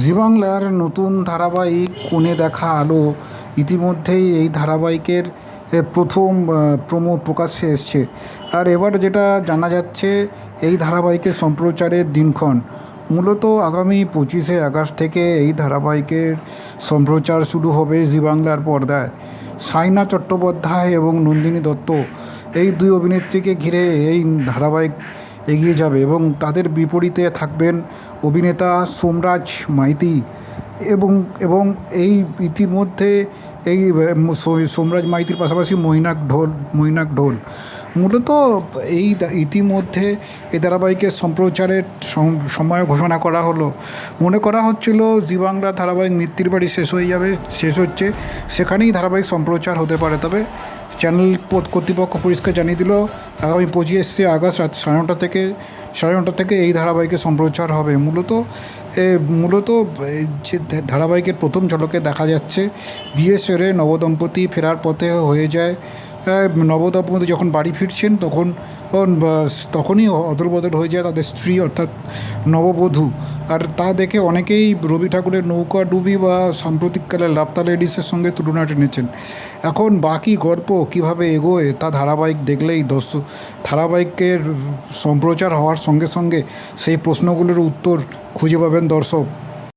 জি বাংলার নতুন ধারাবাহিক কোণে দেখা আলো, ইতিমধ্যেই এই ধারাবাহিকের প্রথম প্রোমো প্রকাশ্যে এসছে। আর এবার যেটা জানা যাচ্ছে, এই ধারাবাহিকের সম্প্রচারের দিনক্ষণ। মূলত আগামী পঁচিশে আগস্ট থেকে এই ধারাবাহিকের সম্প্রচার শুরু হবে জি বাংলার পর্দায়। সাইনা চট্টোপাধ্যায় এবং নন্দিনী দত্ত, এই দুই অভিনেত্রীকে ঘিরে এই ধারাবাহিক এগিয়ে যাবে এবং তাদের বিপরীতে থাকবেন অভিনেতা সোমরাজ মাইতি এবং এবং এই ইতিমধ্যে এই সোমরাজ মাইতির পাশাপাশি মৈনাক ঢোল মৈনাক ঢোল। মূলত এই ইতিমধ্যে এই ধারাবাহিকের সম্প্রচারের সময় ঘোষণা করা হলো। মনে করা হচ্ছিল জি বাংলা ধারাবাহিক মৃত্যুর বাড়ি শেষ হয়ে যাবে শেষ হচ্ছে সেখানেই ধারাবাহিক সম্প্রচার হতে পারে। তবে চ্যানেল কর্তৃপক্ষ পরিষ্কার জানিয়ে দিল আগামী পঁচিশে আগস্ট রাত সাড়ে নটা থেকে সাড়ে নটা থেকে এই ধারাবাহিকের সম্প্রচার হবে। মূলত এ, মূলত যে ধারাবাহিকের প্রথম ঝলকে দেখা যাচ্ছে বিয়ে সেরে নবদম্পতি ফেরার পথে হয়ে যায় নবদম্পতি যখন বাড়ি ফিরছেন তখন তখন, তখনই অদল বদল হয়ে যায় তাদের স্ত্রী অর্থাৎ নববধূ। আর তা দেখে অনেকেই রবি ঠাকুরের নৌকা ডুবি বা সাম্প্রতিককালে লাপ্তা লেডিসের সঙ্গে তুলনা টেনেছেন। এখন বাকি গল্প কীভাবে এগোয় তা ধারাবাহিক দেখলেই দর্শক ধারাবাহিকের সম্প্রচার হওয়ার সঙ্গে সঙ্গে সেই প্রশ্নগুলোর উত্তর খুঁজে পাবেন দর্শক।